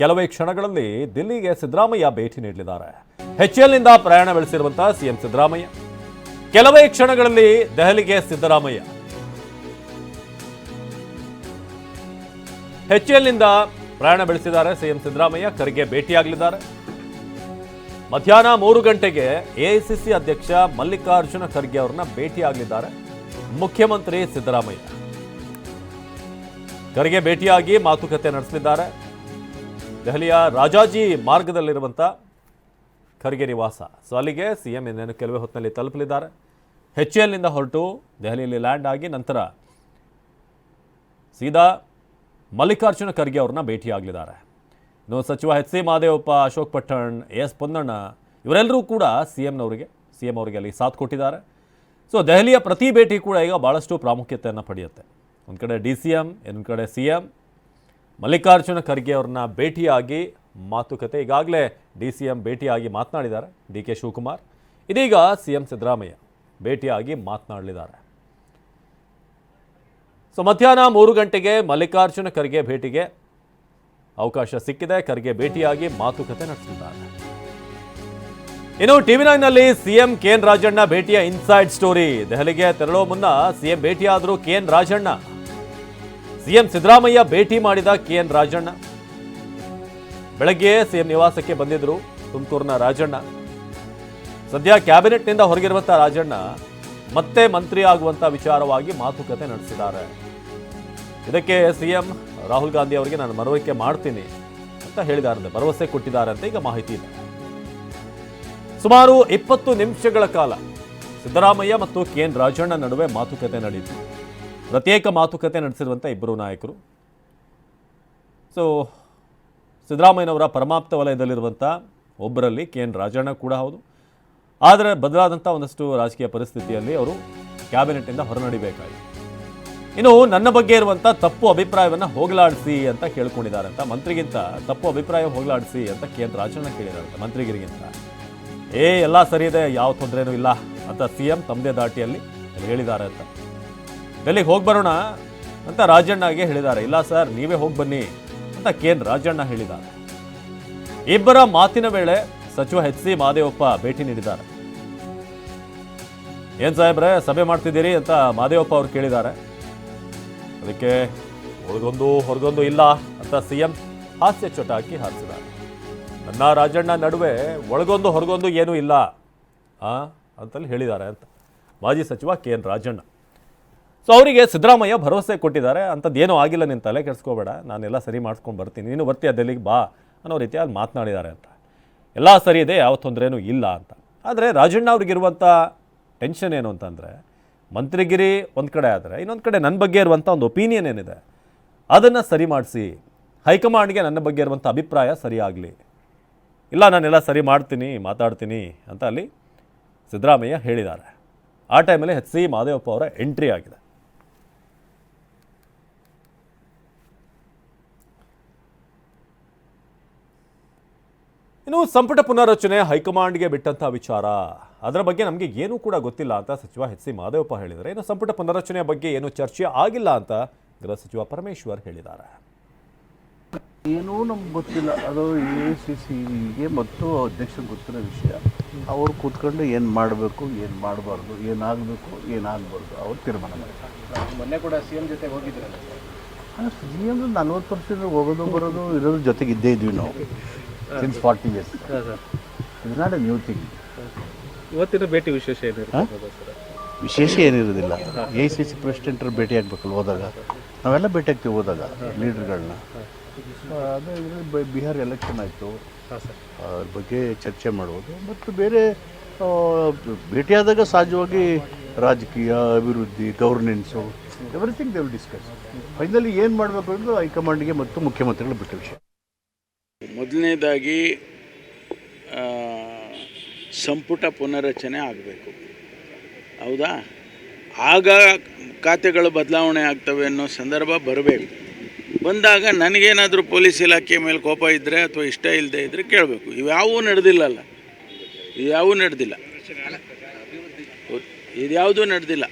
ಕೆಲವೇ ಕ್ಷಣಗಳಲ್ಲಿ ದಿಲ್ಲಿಗೆ ಸಿದ್ದರಾಮಯ್ಯ ಭೇಟಿ ನೀಡಲಿದ್ದಾರೆ. ಹೆಚ್ಎಲ್ನಿಂದ ಪ್ರಯಾಣ ಬೆಳೆಸಿರುವಂತಹ ಸಿಎಂ ಸಿದ್ದರಾಮಯ್ಯ. ಕೆಲವೇ ಕ್ಷಣಗಳಲ್ಲಿ ದೆಹಲಿಗೆ ಸಿದ್ದರಾಮಯ್ಯ. ಹೆಚ್ಎಲ್ನಿಂದ ಪ್ರಯಾಣ ಬೆಳೆಸಿದ್ದಾರೆ ಸಿಎಂ ಸಿದ್ದರಾಮಯ್ಯ, ಖರ್ಗೆ ಭೇಟಿಯಾಗಲಿದ್ದಾರೆ. ಮಧ್ಯಾಹ್ನ ಮೂರು ಗಂಟೆಗೆ ಎಐಸಿಸಿ ಅಧ್ಯಕ್ಷ ಮಲ್ಲಿಕಾರ್ಜುನ ಖರ್ಗೆ ಅವರನ್ನ ಭೇಟಿಯಾಗಲಿದ್ದಾರೆ ಮುಖ್ಯಮಂತ್ರಿ ಸಿದ್ದರಾಮಯ್ಯ. ಖರ್ಗೆ ಭೇಟಿಯಾಗಿ ಮಾತುಕತೆ ನಡೆಸಲಿದ್ದಾರೆ. ದೆಹಲಿಯ ರಾಜಾಜಿ ಮಾರ್ಗದಲ್ಲಿರುವಂಥ ಖರ್ಗೆ ನಿವಾಸ. ಸೊ ಅಲ್ಲಿಗೆ ಸಿ ಎಂ ಇನ್ನೇನು ಕೆಲವೇ ಹೊತ್ತಿನಲ್ಲಿ ತಲುಪಲಿದ್ದಾರೆ. ಎಚ್ ಎಲ್ನಿಂದ ಹೊರಟು ದೆಹಲಿಯಲ್ಲಿ ಲ್ಯಾಂಡ್ ಆಗಿ ನಂತರ ಸೀದಾ ಮಲ್ಲಿಕಾರ್ಜುನ ಖರ್ಗೆ ಅವ್ರನ್ನ ಭೇಟಿಯಾಗಲಿದ್ದಾರೆ. ಇನ್ನು ಸಚಿವ H C Mahadevappa Ashok Pattan S Ponnanna ಇವರೆಲ್ಲರೂ ಕೂಡ ಸಿ ಎಂನವರಿಗೆ ಸಿ ಎಂ ಅವರಿಗೆ ಅಲ್ಲಿ ಸಾಥ್ ಕೊಟ್ಟಿದ್ದಾರೆ. ಸೊ ದೆಹಲಿಯ ಪ್ರತಿ ಭೇಟಿ ಕೂಡ ಈಗ ಭಾಳಷ್ಟು ಪ್ರಾಮುಖ್ಯತೆಯನ್ನು ಪಡೆಯುತ್ತೆ. ಒಂದು ಕಡೆ ಡಿ ಸಿ ಎಂ, ಇನ್ನೊಂದು ಕಡೆ ಸಿ ಎಂ ಮಲ್ಲಿಕಾರ್ಜುನ ಖರ್ಗೆ ಅವ್ರನ್ನ ಭೇಟಿಯಾಗಿ ಮಾತುಕತೆ, ಈಗಾಗಲೇ ಡಿ ಸಿ ಎಂ ಭೇಟಿಯಾಗಿ ಮಾತನಾಡಿದ್ದಾರೆ ಡಿ ಕೆ ಶಿವಕುಮಾರ್. ಇದೀಗ ಸಿ ಎಂ ಸಿದ್ದರಾಮಯ್ಯ ಭೇಟಿಯಾಗಿ ಮಾತನಾಡಲಿದ್ದಾರೆ. ಸೊ, ಮಧ್ಯಾಹ್ನ ಮೂರು ಗಂಟೆಗೆ ಮಲ್ಲಿಕಾರ್ಜುನ ಖರ್ಗೆ ಭೇಟಿಗೆ ಅವಕಾಶ ಸಿಕ್ಕಿದೆ. ಖರ್ಗೆ ಭೇಟಿಯಾಗಿ ಮಾತುಕತೆ ನಡೆಸಿದ್ದಾರೆ. ಇನ್ನು ಟಿವಿ ನೈನ್ನಲ್ಲಿ ಸಿಎಂ ಕೆಎನ್ ರಾಜಣ್ಣ ಭೇಟಿಯ ಇನ್ಸೈಡ್ ಸ್ಟೋರಿ. ದೆಹಲಿಗೆ ತೆರಳೋ ಮುನ್ನ CM K N Rajanna CM Siddaramaiah ಭೇಟಿ ಮಾಡಿದ ಕೆಎನ್ ರಾಜಣ್ಣ. ಬೆಳಗ್ಗೆ ಸಿಎಂ ನಿವಾಸಕ್ಕೆ ಬಂದಿದ್ರು ತುಮಕೂರಿನ ರಾಜಣ್ಣ. ಸದ್ಯ ಕ್ಯಾಬಿನೆಟ್ನಿಂದ ಹೊರಗಿರುವಂತಹ ರಾಜಣ್ಣ ಮತ್ತೆ ಮಂತ್ರಿ ಆಗುವಂತ ವಿಚಾರವಾಗಿ ಮಾತುಕತೆ ನಡೆಸಿದ್ದಾರೆ. ಇದಕ್ಕೆ ಸಿಎಂ ರಾಹುಲ್ ಗಾಂಧಿ ಅವರಿಗೆ ನಾನು ಮನವರಿಕೆ ಮಾಡ್ತೀನಿ ಅಂತ ಹೇಳಿದ್ದಾರೆ ಭರವಸೆ ಕೊಟ್ಟಿದ್ದಾರೆ ಅಂತ ಈಗ ಮಾಹಿತಿ ಇದೆ. ಸುಮಾರು ಇಪ್ಪತ್ತು ನಿಮಿಷಗಳ ಕಾಲ ಸಿದ್ದರಾಮಯ್ಯ ಮತ್ತು ಕೆ ಎನ್ ರಾಜಣ್ಣ ನಡುವೆ ಮಾತುಕತೆ ನಡೆಯಿತು. ಪ್ರತ್ಯೇಕ ಮಾತುಕತೆ ನಡೆಸಿರುವಂಥ ಇಬ್ಬರು ನಾಯಕರು. ಸೊ ಸಿದ್ದರಾಮಯ್ಯನವರ ಪರಮಾಪ್ತ ವಲಯದಲ್ಲಿರುವಂಥ ಒಬ್ಬರಲ್ಲಿ ಕೆ ಎನ್ ರಾಜಣ್ಣ ಕೂಡ ಹೌದು. ಆದರೆ ಬದಲಾದಂಥ ಒಂದಷ್ಟು ರಾಜಕೀಯ ಪರಿಸ್ಥಿತಿಯಲ್ಲಿ ಅವರು ಕ್ಯಾಬಿನೆಟ್ನಿಂದ ಹೊರನಡಿಬೇಕಾಯಿತು ಇನ್ನು ನನ್ನ ಬಗ್ಗೆ ಇರುವಂಥ ತಪ್ಪು ಅಭಿಪ್ರಾಯವನ್ನು ಹೋಗಲಾಡಿಸಿ ಅಂತ ಕೇಳ್ಕೊಂಡಿದ್ದಾರೆ ಅಂತ ಮಂತ್ರಿಗಿಂತ ತಪ್ಪು ಅಭಿಪ್ರಾಯ ಹೋಗಲಾಡಿಸಿ ಅಂತ ಕೆ ಎನ್ ರಾಜಣ್ಣ ಕೇಳಿದಾರಂತೆ ಮಂತ್ರಿಗಿರಿಗಿಂತ. ಏ, ಎಲ್ಲ ಸರಿ ಇದೆ, ಯಾವ ತೊಂದರೆನೂ ಇಲ್ಲ ಅಂತ ಸಿ ಎಂ ತಮ್ಮದೇ ದಾಟಿಯಲ್ಲಿ ಹೇಳಿದ್ದಾರೆ ಅಂತ. ಡೆಲ್ಲಿಗೆ ಹೋಗಿ ಬರೋಣ ಅಂತ ರಾಜಣ್ಣಗೆ ಹೇಳಿದ್ದಾರೆ. ಇಲ್ಲ ಸರ್, ನೀವೇ ಹೋಗಿ ಬನ್ನಿ ಅಂತ ಕೆ ಎನ್ ರಾಜಣ್ಣ ಹೇಳಿದ್ದಾರೆ. ಇಬ್ಬರ ಮಾತಿನ ವೇಳೆ ಸಚಿವ ಎಚ್ ಸಿ ಮಹದೇವಪ್ಪ ಭೇಟಿ ನೀಡಿದ್ದಾರೆ. ಏನ್ ಸಾಹೇಬ್ರೆ, ಸಭೆ ಮಾಡ್ತಿದ್ದೀರಿ ಅಂತ ಮಾದೇವಪ್ಪ ಅವರು ಕೇಳಿದ್ದಾರೆ. ಅದಕ್ಕೆ ಒಳಗೊಂದು ಹೊರಗೊಂದು ಇಲ್ಲ ಅಂತ ಸಿಎಂ ಹಾಸ್ಯ ಚೊಟ ಹಾಕಿ ಹಾರಿಸಿದ್ದಾರೆ. ನನ್ನ ರಾಜಣ್ಣ ನಡುವೆ ಒಳಗೊಂದು ಹೊರಗೊಂದು ಏನೂ ಇಲ್ಲ ಅಂತಲ್ಲಿ ಹೇಳಿದ್ದಾರೆ ಅಂತ ಮಾಜಿ ಸಚಿವ ಕೆ ಎನ್ ರಾಜಣ್ಣ. ಸೊ ಅವರಿಗೆ ಸಿದ್ದರಾಮಯ್ಯ ಭರವಸೆ ಕೊಟ್ಟಿದ್ದಾರೆ. ಅಂಥದ್ದು ಏನೂ ಆಗಿಲ್ಲ ನಿನ್ನ ತಲೆ ಕೆಡಿಸ್ಕೋಬೇಡ. ನಾನೆಲ್ಲ ಸರಿ ಮಾಡಿಸ್ಕೊಂಡು ಬರ್ತೀನಿ. ನೀನು ಬರ್ತೀಯ ದೆಲ್ಲಿಗೆ? ಬಾ ಅನ್ನೋ ರೀತಿಯಲ್ಲಿ ಮಾತನಾಡಿದ್ದಾರೆ ಅಂತ. ಎಲ್ಲ ಸರಿ ಇದೆ, ಯಾವ ತೊಂದರೆನೂ ಇಲ್ಲ ಅಂತ. ಆದರೆ ರಾಜಣ್ಣ ಅವ್ರಿಗಿರುವಂಥ ಟೆನ್ಷನ್ ಏನು ಅಂತಂದರೆ, ಮಂತ್ರಿಗಿರಿ ಒಂದು ಕಡೆ ಆದರೆ, ಇನ್ನೊಂದು ಕಡೆ ನನ್ನ ಬಗ್ಗೆ ಇರುವಂಥ ಒಂದು ಒಪಿನಿಯನ್ ಏನಿದೆ, ಅದನ್ನು ಸರಿ ಮಾಡಿಸಿ. ಹೈಕಮಾಂಡ್ಗೆ ನನ್ನ ಬಗ್ಗೆ ಇರುವಂಥ ಅಭಿಪ್ರಾಯ ಸರಿಯಾಗಲಿ ಇಲ್ಲ, ನಾನೆಲ್ಲ ಸರಿ ಮಾಡ್ತೀನಿ, ಮಾತಾಡ್ತೀನಿ ಅಂತ ಅಲ್ಲಿ ಸಿದ್ದರಾಮಯ್ಯ ಹೇಳಿದ್ದಾರೆ. ಆ ಟೈಮಲ್ಲಿ ಎಚ್ ಸಿ ಮಾದೇವಪ್ಪ ಅವರ ಎಂಟ್ರಿ ಆಗಿದೆ. ಇನ್ನು ಸಂಪುಟ ಪುನರ್ರಚನೆ ಹೈಕಮಾಂಡ್ಗೆ ಬಿಟ್ಟಂತ ವಿಚಾರ. ಅದರ ಬಗ್ಗೆ ನಮಗೆ ಏನೂ ಕೂಡ ಗೊತ್ತಿಲ್ಲ ಅಂತ ಸಚಿವ ಎಚ್ ಸಿ ಮಾದೇವಪ್ಪ ಹೇಳಿದರೆ ಇನ್ನು ಸಂಪುಟ ಪುನರ್ರಚನೆಯ ಬಗ್ಗೆ ಏನು ಚರ್ಚೆ ಆಗಿಲ್ಲ ಅಂತ ಗೃಹ ಸಚಿವ ಪರಮೇಶ್ವರ್ ಹೇಳಿದ್ದಾರೆ. ಏನೂ ನಮ್ಗೆ ಗೊತ್ತಿಲ್ಲ. ಅದು ಎ ಸಿ ಸಿಗೆ ಮತ್ತು ಅಧ್ಯಕ್ಷ ಗೊತ್ತಿರೋ ವಿಷಯ. ಅವ್ರು ಕೂತ್ಕೊಂಡು ಏನು ಮಾಡಬೇಕು ಏನು ಮಾಡಬಾರ್ದು ಏನಾಗಬೇಕು ಏನಾಗಬಾರ್ದು ಅವ್ರು ತೀರ್ಮಾನ ಮಾಡ್ತಾರೆ. ಮೊನ್ನೆ ಕೂಡ ಸಿ ಎಂ ಜೊತೆ ಹೋಗಿದ್ರಲ್ಲ. ಸಿ ಎಂ ನಲ್ವತ್ತು ವರ್ಷದಿಂದ ಹೋಗೋದು ಬರೋದು ಇರೋದ್ರ ಜೊತೆಗೆ ಇದ್ದೇ ಇದ್ವಿ ನಾವು. Since forty years is not a new thing ಇವತ್ತಿನ ಭೇಟಿ ವಿಶೇಷ ಏನಿರುತ್ತೆ ಸರ್? ವಿಶೇಷ ಏನಿರೋದಿಲ್ಲ. ಎ ಸಿ ಸಿ ಪ್ರೆಸಿಡೆಂಟ್ರ ಭೇಟಿ ಆಗ್ಬೇಕಲ್ಲ ಹೋದಾಗ. ನಾವೆಲ್ಲ ಭೇಟಿ ಆಗ್ತೀವಿ ಹೋದಾಗ ಲೀಡರ್ಗಳನ್ನ. ಅದೇ ಬಿಹಾರ್ ಎಲೆಕ್ಷನ್ ಆಯಿತು. ಸರ್. ಅದ್ರ ಬಗ್ಗೆ ಚರ್ಚೆ ಮಾಡುವುದು. ಮತ್ತು ಬೇರೆ ಭೇಟಿಯಾದಾಗ ಸಹಜವಾಗಿ ರಾಜಕೀಯ ಅಭಿವೃದ್ಧಿ governance everything they will discuss finally ಏನು ಮಾಡಬೇಕು ಅನ್ನೋದು ಹೈಕಮಾಂಡ್ಗೆ ಮತ್ತು ಮುಖ್ಯಮಂತ್ರಿಗಳು ಬಿಟ್ಟ ವಿಷಯ. ಮೊದಲನೇದಾಗಿ ಸಂಪುಟ ಪುನರಚನೆ ಆಗಬೇಕು. ಹೌದಾ? ಆಗ ಖಾತೆಗಳು ಬದಲಾವಣೆ ಆಗ್ತವೆ ಅನ್ನೋ ಸಂದರ್ಭ ಬರಬೇಕು. ಬಂದಾಗ ನನಗೇನಾದರೂ ಪೊಲೀಸ್ ಇಲಾಖೆ ಮೇಲೆ ಕೋಪ ಇದ್ದರೆ ಅಥವಾ ಇಷ್ಟ ಇಲ್ಲದೆ ಇದ್ದರೆ ಕೇಳಬೇಕು. ಇವ್ಯಾವೂ ನಡೆದಿಲ್ಲಲ್ಲ. ಇವ್ಯಾವೂ ನಡೆದಿಲ್ಲ. ಇದ್ಯಾವುದೂ ನಡೆದಿಲ್ಲ.